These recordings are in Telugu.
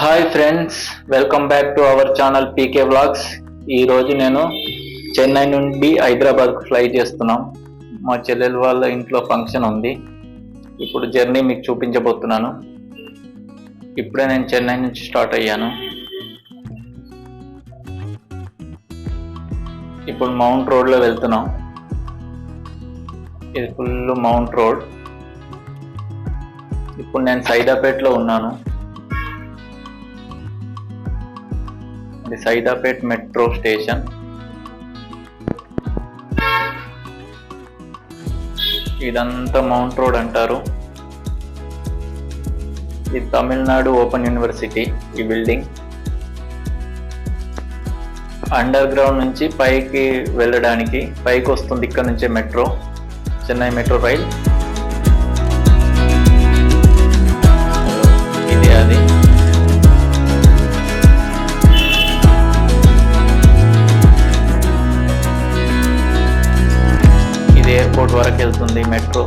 Hi friends welcome back to our channel PK vlogs ఈ రోజు నేను చెన్నై నుండి హైదరాబాద్కు ఫ్లై చేస్తున్నాం. మా చెల్లెల వాళ్ళ ఇంట్లో ఫంక్షన్ ఉంది. ఇప్పుడు జర్నీ మీకు చూపించబోతున్నాను. ఇప్పుడే నేను చెన్నై నుంచి స్టార్ట్ అయ్యాను. ఇప్పుడు మౌంట్ రోడ్లో వెళ్తున్నాం. ఇది ఫుల్ మౌంట్ రోడ్ ఇప్పుడు నేను సైదాపేటలో ఉన్నాను. ఇది సైదాపేట్ మెట్రో స్టేషన్. ఇదంతా మౌంట్ రోడ్ అంటారు. ఇది తమిళనాడు ఓపెన్ యూనివర్సిటీ ఈ బిల్డింగ్. అండర్ గ్రౌండ్ నుంచి పైకి వెళ్ళడానికి పైకి వస్తుంది ఇక్కడ నుంచే metro Chennai metro rail. Airport వరకు వెళ్తుంది మెట్రో.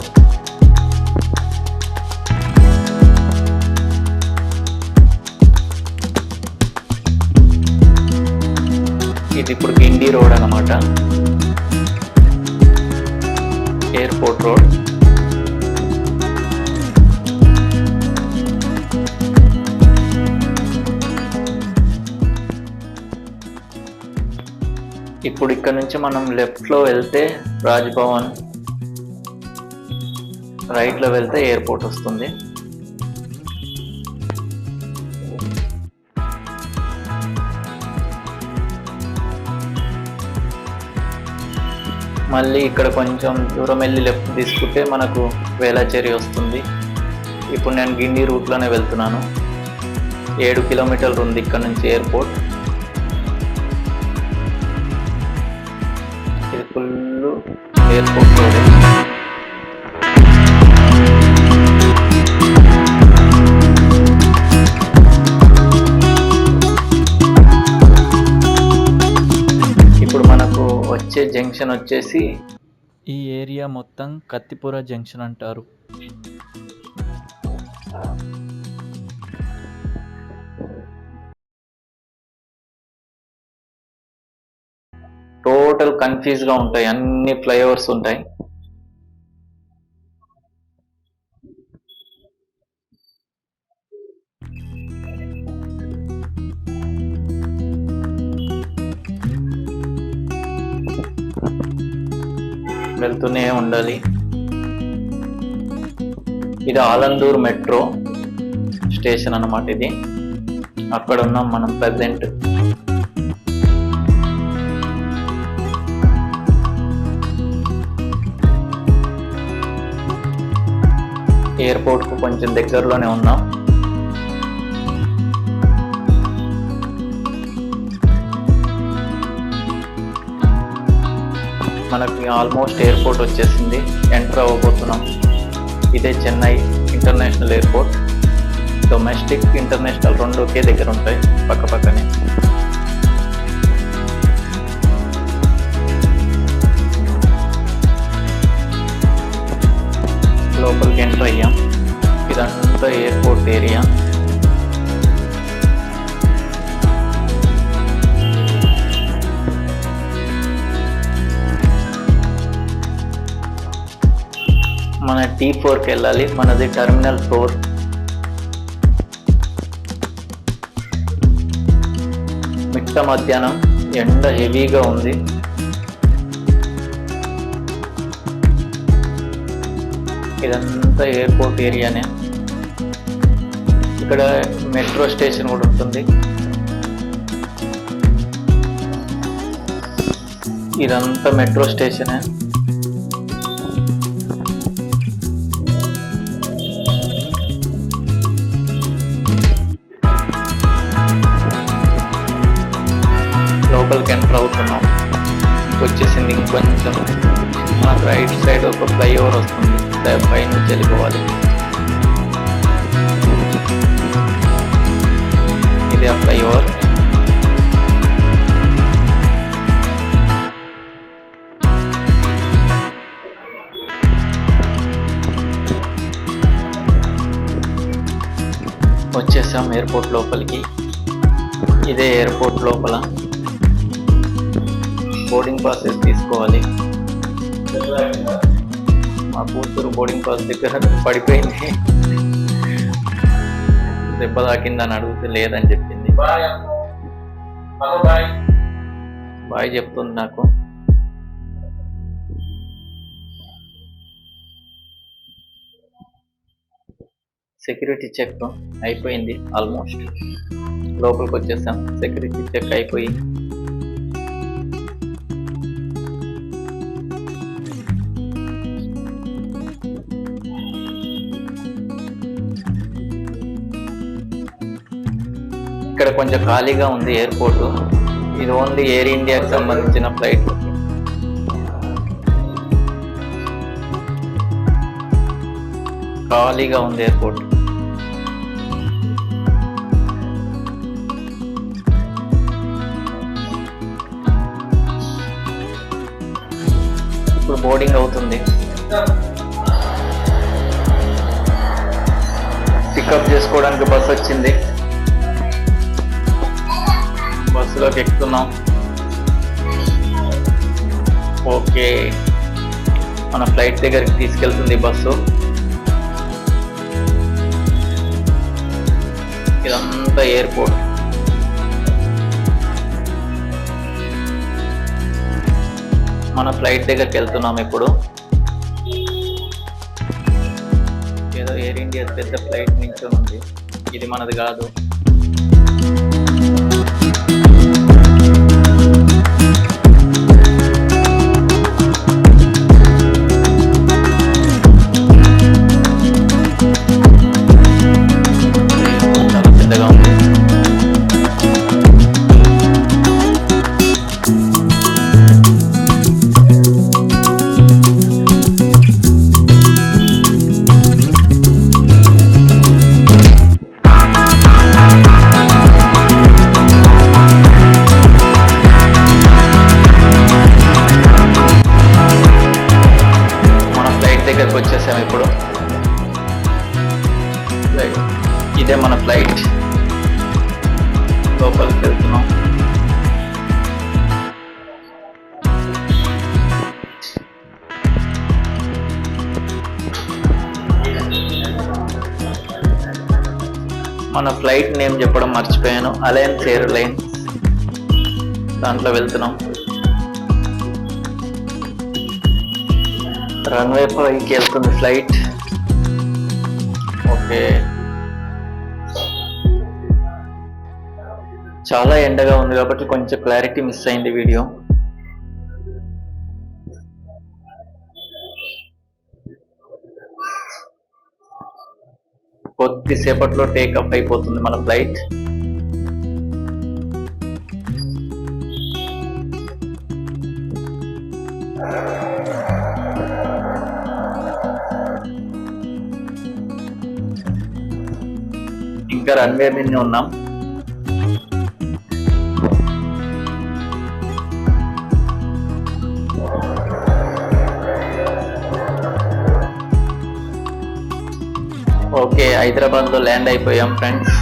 ఇది ఇప్పుడు గిండి రోడ్ అన్నమాట. Airport road. ఇప్పుడు ఇక్కడ నుంచి మనం లెఫ్ట్లో వెళ్తే రాజ్భవన్. రైట్లో వెళ్తే ఎయిర్పోర్ట్ వస్తుంది. మళ్ళీ ఇక్కడ కొంచెం దూరం వెళ్ళి లెఫ్ట్ తీసుకుంటే మనకు వేలాచేరి వస్తుంది. ఇప్పుడు నేను గిండి రూట్లోనే వెళ్తున్నాను. ఏడు కిలోమీటర్లు ఉంది ఇక్కడ నుంచి ఎయిర్పోర్ట్ ఇది ఫుల్ ఎయిర్పోర్ట్ రోడ్ జంక్షన్ వచ్చేసి ఈ ఏరియా మొత్తం కత్తిపుర జంక్షన్ అంటారు. టోటల్ కన్ఫ్యూజ్గా ఉంటాయి అన్ని ఫ్లైఓవర్స్ ఉంటాయి. వెళ్తూనే ఉండాలి. ఇది ఆలందూర్ మెట్రో స్టేషన్ అన్నమాట ఇది. అక్కడ ఉన్నాం మనం ప్రజెంట్ ఎయిర్పోర్ట్కు కొంచెం దగ్గరలోనే ఉన్నాం. మనకి ఆల్మోస్ట్ ఎయిర్పోర్ట్ వచ్చేసింది. ఎంటర్ అవ్వబోతున్నాం. ఇదే Chennai international airport domestic international రెండు ఒకే దగ్గర ఉంటాయి. పక్క పక్కనే. లోపలికి ఎంటర్ అయ్యాం. ఇదంతా ఎయిర్పోర్ట్ ఏరియా మన టీ ఫోర్కి వెళ్ళాలి. మనది టెర్మినల్ ఫోర్ మిట్ట మధ్యాహ్నం. ఎండ హెవీగా ఉంది. ఇదంతా ఎయిర్పోర్ట్ ఏరియానే ఇక్కడ మెట్రో స్టేషన్ కూడా ఉంటుంది. ఇదంతా మెట్రో స్టేషనే లోపలికి ఎంటర్ అవుతున్నాం వచ్చేసింది ఇంకొంచెం. మనకు రైట్ సైడ్ ఒక ఫ్లైఓవర్ వస్తుంది. పైన పై నుంచి వెళ్ళిపోవాలి ఇది ఆ ఫ్లైఓవర్ వచ్చేసాం ఎయిర్పోర్ట్ లోపలికి. ఇదే ఎయిర్పోర్ట్ లోపల. బోర్డింగ్ పాసెస్ తీసుకోవాలి. మా కూతురు బోర్డింగ్ పాస్ దగ్గర పడిపోయింది. దెబ్బ తాకిందని అడిగితే లేదని చెప్పింది. బాయ్ చెప్తుంది నాకు. సెక్యూరిటీ చెక్ అయిపోయింది ఆల్మోస్ట్. లోపలికి వచ్చేసాం. సెక్యూరిటీ చెక్ అయిపోయి ఇక్కడ కొంచెం ఖాళీగా ఉంది ఎయిర్పోర్ట్. ఇది ఓన్లీ ఎయిర్ ఇండియాకి సంబంధించిన ఫ్లైట్. ఖాళీగా ఉంది ఎయిర్పోర్ట్. ఇప్పుడు బోర్డింగ్ అవుతుంది. పికప్ చేసుకోవడానికి బస్ వచ్చింది. బస్సులోకి ఎక్కుతున్నాం. ఓకే. మన ఫ్లైట్ దగ్గరికి తీసుకెళ్తుంది బస్సు. ఇదంతా ఎయిర్పోర్ట్. మన ఫ్లైట్ దగ్గరికి వెళ్తున్నాం ఇప్పుడు. ఏదో ఎయిర్ ఇండియా పెద్ద ఫ్లైట్ నుంచి ఉంది. ఇది మనది కాదు. ఇదే మన ఫ్లైట్ లోపలికి వెళ్తున్నాం. మన ఫ్లైట్ నేమ్ చెప్పడం మర్చిపోయాను. అలయన్స్ ఎయిర్లైన్స్ దాంట్లో వెళ్తున్నాం. రన్వే పైకి వెళ్తుంది ఫ్లైట్ ఓకే చాలా ఎండగా ఉంది కాబట్టి కొంచెం క్లారిటీ మిస్ అయింది వీడియో కొద్దిసేపట్లో టేకప్ అయిపోతుంది మన ఫ్లైట్ ఇంకా రన్వే మీద ఉన్నాం. హైదరాబాద్లో ల్యాండ్ అయిపోయాం ఫ్రెండ్స్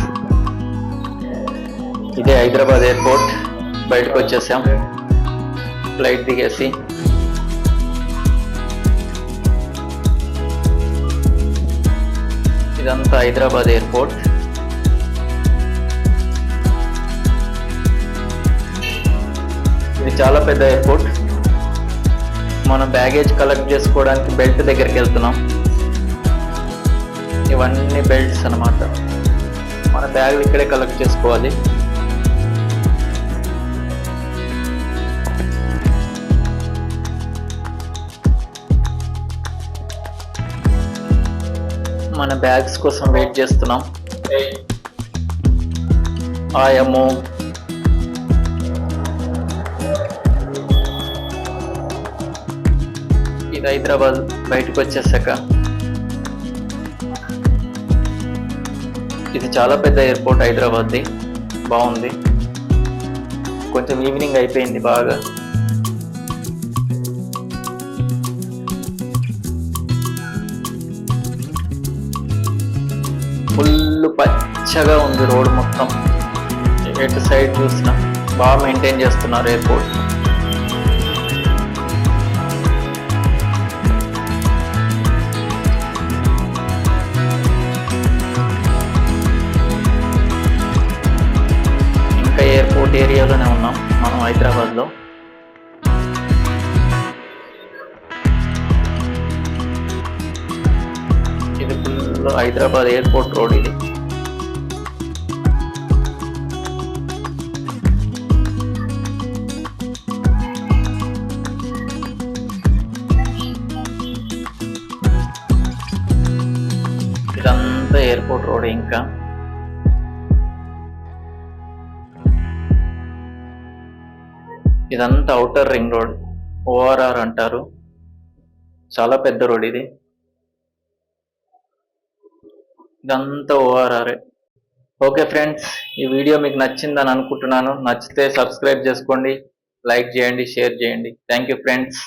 ఇదే హైదరాబాద్ ఎయిర్పోర్ట్. బయటకు వచ్చేసాం. ఫ్లైట్ దిగేసి. ఇదంతా హైదరాబాద్ ఎయిర్పోర్ట్. ఇది చాలా పెద్ద ఎయిర్పోర్ట్. మనం బ్యాగేజ్ కలెక్ట్ చేసుకోవడానికి బెల్ట్ దగ్గరికి వెళ్తున్నాం. ఇవన్నీ బెల్ట్స్ అన్నమాట. మన బ్యాగులు ఇక్కడే కలెక్ట్ చేసుకోవాలి. మన బ్యాగ్స్ కోసం వెయిట్ చేస్తున్నాం. ఆయమ్మో ఇది హైదరాబాద్ బయటకు వచ్చేసాక. ఇది చాలా పెద్ద ఎయిర్పోర్ట్ హైదరాబాద్ది. బాగుంది. కొంచెం ఈవినింగ్ అయిపోయింది బాగా. ఫుల్ పచ్చగా ఉంది రోడ్ మొత్తం. ఎటు సైడ్ చూసినా. బాగా మెయింటైన్ చేస్తున్నారు ఎయిర్పోర్ట్ హైదరాబాద్లో. ఇది ఫుల్ హైదరాబాద్ ఎయిర్పోర్ట్ రోడ్ ఇది. ఇదంతా ఎయిర్పోర్ట్ రోడ్ ఇంకా. ఇదంతా అవుటర్ రింగ్ రోడ్ ఓఆర్ఆర్ అంటారు. చాలా పెద్ద రోడ్ ఇది. ఇదంతా ఓఆర్ఆర్ఏ ఓకే ఫ్రెండ్స్ ఈ వీడియో మీకు నచ్చిందని అనుకుంటున్నాను. నచ్చితే సబ్స్క్రైబ్ చేసుకోండి లైక్ చేయండి షేర్ చేయండి. Thank you friends.